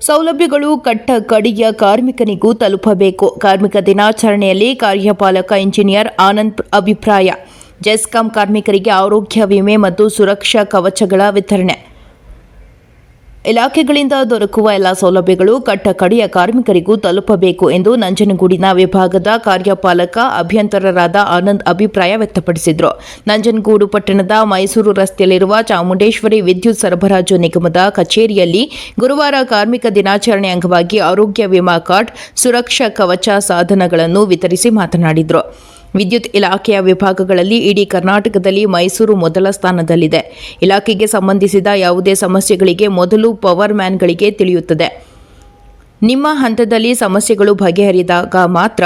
ಸೌಲಭ್ಯಗಳು ಕಟ್ಟ ಕಡಿಯ ಕಾರ್ಮಿಕನಿಗೂ ತಲುಪಬೇಕು. ಕಾರ್ಮಿಕ ದಿನಾಚರಣೆಯಲ್ಲಿ ಕಾರ್ಯಪಾಲಕ ಇಂಜಿನಿಯರ್ ಆನಂದ್ ಅಭಿಪ್ರಾಯ. ಜೆಸ್ಕಾಂ ಕಾರ್ಮಿಕರಿಗೆ ಆರೋಗ್ಯ ವಿಮೆ ಮತ್ತು ಸುರಕ್ಷಾ ಕವಚಗಳ ವಿತರಣೆ. ಇಲಾಖೆಗಳಿಂದ ದೊರಕುವ ಎಲ್ಲ ಸೌಲಭ್ಯಗಳು ಕಟ್ಟಕಡೆಯ ಕಾರ್ಮಿಕರಿಗೂ ತಲುಪಬೇಕು ಎಂದು ನಂಜನಗೂಡಿನ ವಿಭಾಗದ ಕಾರ್ಯಪಾಲಕ ಅಭಿಯಂತರರಾದ ಆನಂದ್ ಅಭಿಪ್ರಾಯ ವ್ಯಕ್ತಪಡಿಸಿದರು. ನಂಜನಗೂಡು ಪಟ್ಟಣದ ಮೈಸೂರು ರಸ್ತೆಯಲ್ಲಿರುವ ಚಾಮುಂಡೇಶ್ವರಿ ವಿದ್ಯುತ್ ಸರಬರಾಜು ನಿಗಮದ ಕಚೇರಿಯಲ್ಲಿ ಗುರುವಾರ ಕಾರ್ಮಿಕ ದಿನಾಚರಣೆ ಅಂಗವಾಗಿ ಆರೋಗ್ಯ ವಿಮಾ ಕಾರ್ಡ್, ಸುರಕ್ಷಾ ಕವಚ ಸಾಧನಗಳನ್ನು ವಿತರಿಸಿ ಮಾತನಾಡಿದರು. ವಿದ್ಯುತ್ ಇಲಾಖೆಯ ವಿಭಾಗಗಳಲ್ಲಿ ಇಡೀ ಕರ್ನಾಟಕದಲ್ಲಿ ಮೈಸೂರು ಮೊದಲ ಸ್ಥಾನದಲ್ಲಿದೆ. ಇಲಾಖೆಗೆ ಸಂಬಂಧಿಸಿದ ಯಾವುದೇ ಸಮಸ್ಯೆಗಳಿಗೆ ಮೊದಲು ಪವರ್ ಮ್ಯಾನ್ಗಳಿಗೆ ತಿಳಿಯುತ್ತದೆ. ನಿಮ್ಮ ಹಂತದಲ್ಲಿ ಸಮಸ್ಯೆಗಳು ಬಗೆಹರಿದಾಗ ಮಾತ್ರ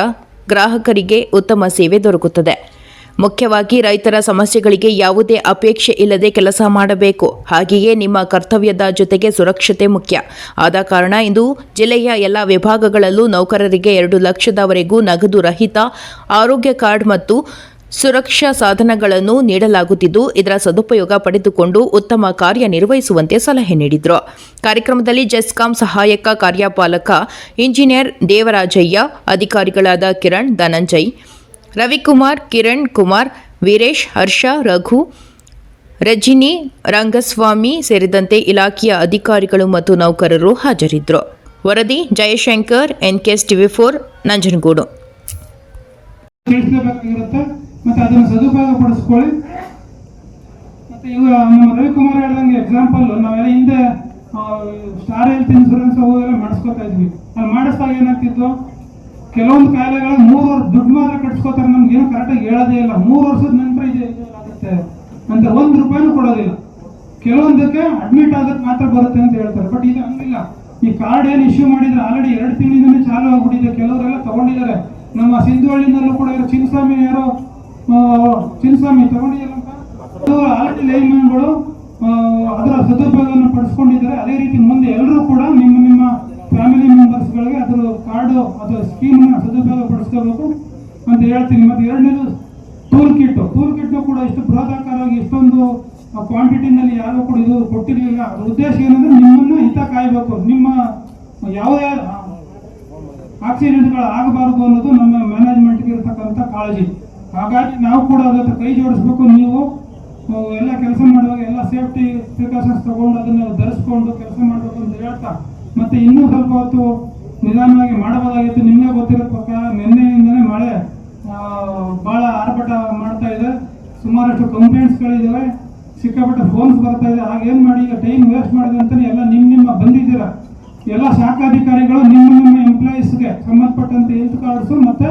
ಗ್ರಾಹಕರಿಗೆ ಉತ್ತಮ ಸೇವೆ ದೊರಕುತ್ತದೆ. ಮುಖ್ಯವಾಗಿ ರೈತರ ಸಮಸ್ಯೆಗಳಿಗೆ ಯಾವುದೇ ಅಪೇಕ್ಷೆ ಇಲ್ಲದೆ ಕೆಲಸ ಮಾಡಬೇಕು. ಹಾಗೆಯೇ ನಿಮ್ಮ ಕರ್ತವ್ಯದ ಜೊತೆಗೆ ಸುರಕ್ಷತೆ ಮುಖ್ಯ. ಆದ ಕಾರಣ ಇಂದು ಜಿಲ್ಲೆಯ ಎಲ್ಲ ವಿಭಾಗಗಳಲ್ಲೂ ನೌಕರರಿಗೆ ಎರಡು ಲಕ್ಷದವರೆಗೂ ನಗದು ರಹಿತ ಆರೋಗ್ಯ ಕಾರ್ಡ್ ಮತ್ತು ಸುರಕ್ಷಾ ಸಾಧನಗಳನ್ನು ನೀಡಲಾಗುತ್ತಿದ್ದು, ಇದರ ಸದುಪಯೋಗ ಪಡೆದುಕೊಂಡು ಉತ್ತಮ ಕಾರ್ಯನಿರ್ವಹಿಸುವಂತೆ ಸಲಹೆ ನೀಡಿದರು. ಕಾರ್ಯಕ್ರಮದಲ್ಲಿ ಜೆಸ್ಕಾಂ ಸಹಾಯಕ ಕಾರ್ಯಪಾಲಕ, ಇಂಜಿನಿಯರ್ ದೇವರಾಜಯ್ಯ, ಅಧಿಕಾರಿಗಳಾದ ಕಿರಣ್, ಧನಂಜಯ್ ರವಿಕುಮಾರ್, ಕಿರಣ್ ಕುಮಾರ್, ವೀರೇಶ್, ಹರ್ಷ, ರಘು, ರಜಿನಿ, ರಂಗಸ್ವಾಮಿ ಸೇರಿದಂತೆ ಇಲಾಖೆಯ ಅಧಿಕಾರಿಗಳು ಮತ್ತು ನೌಕರರು ಹಾಜರಿದ್ದರು. ವರದಿ Jayashankar, NKS TV four, Nanjangud. ಮತ್ತು ಅದನ್ನು ಸದುಪಯೋಗ ಪಡಿಸ್ಕೊಳ್ಳಿ ಮತ್ತೆ ಇವ ನಮ್ಮ ರವಿಕುಮಾರ್ ಹೇಳ್ದಂಗೆ ಎಕ್ಸಾಂಪಲ್ಲು ನಾವೆಲ್ಲ ಹಿಂದೆ ಸ್ಟಾರ್ ಹೆಲ್ತ್ ಇನ್ಶೂರೆನ್ಸ್ ಅವು ಎಲ್ಲ ಮಾಡಿಸ್ಕೊತಾ ಇದ್ವಿ. ಅಲ್ಲಿ ಮಾಡಿಸ್ದಾಗ ಏನಾಗ್ತಿತ್ತು? ಕೆಲವೊಂದು ಕಾಯಿಲೆಗಳ ಮೂರು ದುಡ್ಡು ಮಾತ್ರ ಕರೆಕ್ಟಾಗಿ ಹೇಳೋದೇ ಇಲ್ಲ. ಮೂರು ವರ್ಷದ ನಂತರ ಇದು ಆಗುತ್ತೆ ಅಂತ ಒಂದು ರೂಪಾಯಿನೂ ಕೊಡೋದಿಲ್ಲ. ಕೆಲವೊಂದಕ್ಕೆ ಅಡ್ಮಿಟ್ ಆಗಕ್ಕೆ ಮಾತ್ರ ಬರುತ್ತೆ ಅಂತ ಹೇಳ್ತಾರೆ. ಬಟ್ ಇದು ಹಂಗಿಲ್ಲ. ಈ ಕಾರ್ಡ್ ಏನು ಇಶ್ಯೂ ಮಾಡಿದ್ರೆ ಆಲ್ರೆಡಿ ಎರಡು ತಿಂಗಳಿಂದಲೇ ಚಾಲು ಆಗ್ಬಿಟ್ಟಿದೆ. ಕೆಲವರೆಲ್ಲ ತಗೊಂಡಿದ್ದಾರೆ. ನಮ್ಮ ಸಿಂಧುವಳ್ಳಿನಲ್ಲೂ ಕೂಡ ಇರೋ ಚಿನ್ನಸ್ವಾಮಿ ಯಾರೋ ಚಿನ್ಸ್ವಾಮಿ ಚಿನ್ನಸ್ವಾಮಿ ತಗೊಂಡಿದ್ದಾರಂತ ಆಲ್ರೆಡಿ ಲೈನ್ಮನ್ಗಳು ಅದರ ಸದುಪಯೋಗವನ್ನು ಪಡಿಸ್ಕೊಂಡಿದ್ದಾರೆ. ಅದೇ ರೀತಿ ಮುಂದೆ ಎಲ್ಲರೂ ಕೂಡ ನಿಮ್ಮ ನಿಮ್ಮ ಫ್ಯಾಮಿಲಿ ಮೆಂಬರ್ಸ್ಗಳಿಗೆ ಅದರ ಕಾರ್ಡು ಅಥವಾ ಸ್ಕೀಮ್ನ ಸದುಪಯೋಗ ಪಡಿಸ್ಕೋಬೇಕು. ಅಂತ ಹೇಳ್ತೀನಿ, ಮತ್ತೆ ಎರಡನೇದು ಟೂಲ್ ಕಿಟ್ ಟೂಲ್ ಕಿಟ್ ಕೂಡ ಇಷ್ಟು ಬೃಹದಾಕಾರವಾಗಿ ಇಷ್ಟೊಂದು ಕ್ವಾಂಟಿಟಿನಲ್ಲಿ ಯಾರು ಕೂಡ ಇದು ಕೊಟ್ಟಿರಲಿಲ್ಲ. ಅದ್ರ ಉದ್ದೇಶ ಏನಂದ್ರೆ ನಿಮ್ಮನ್ನ ಹಿತ ಕಾಯಬೇಕು. ನಿಮ್ಮ ಯಾವುದೇ ಆಕ್ಸಿಡೆಂಟ್ಗಳು ಆಗಬಾರದು ಅನ್ನೋದು ನಮ್ಮ ಮ್ಯಾನೇಜ್ಮೆಂಟ್ಗೆ ಇರತಕ್ಕಂಥ ಕಾಳಜಿ. ಹಾಗಾಗಿ ನಾವು ಕೂಡ ಅದಕ್ಕೆ ಕೈ ಜೋಡಿಸ್ಬೇಕು. ನೀವು ಎಲ್ಲ ಕೆಲಸ ಮಾಡುವಾಗ ಎಲ್ಲ ಸೇಫ್ಟಿ ಪ್ರಿಕಾಷನ್ಸ್ ತಗೊಂಡು ಅದನ್ನ ಧರಿಸ್ಕೊಂಡು ಕೆಲಸ ಮಾಡಬೇಕು ಅಂತ ಹೇಳ್ತಾ, ಮತ್ತೆ ಇನ್ನೂ ಸ್ವಲ್ಪ ಹೊತ್ತು ನಿಧಾನವಾಗಿ ಮಾಡಬಹುದಾಗಿತ್ತು. ನಿಮಗೆ ಗೊತ್ತಿರೋ ಪ್ರಕಾರ ನಿನ್ನೆಯಿಂದನೇ ಮಳೆ ಬಹಳ ಆರ್ಭಟ ಮಾಡ್ತಾ ಇದೆ. ಸುಮಾರಷ್ಟು ಕಂಪ್ಲೇಂಟ್ಸ್ಗಳಿದ್ದಾವೆ ಸಿಕ್ಕಾಪಟ್ಟೆ ಫೋನ್ಸ್ ಬರ್ತಾ ಇದೆ. ಹಾಗೇನ್ ಮಾಡಿ? ಈಗ ಟೈಮ್ ವೇಸ್ಟ್ ಮಾಡಿದೆ ಅಂತಲೇ ಎಲ್ಲ ನಿಮ್ಮ ನಿಮ್ಮ ಬಂದಿದ್ದೀರಾ? ಎಲ್ಲ ಶಾಖಾಧಿಕಾರಿಗಳು ನಿಮ್ಮ ನಿಮ್ಮ ಎಂಪ್ಲಾಯೀಸ್ಗೆ ಸಂಬಂಧಪಟ್ಟಂತೆ ಹೆಲ್ತ್ ಕಾರ್ಡ್ಸು ಮತ್ತೆ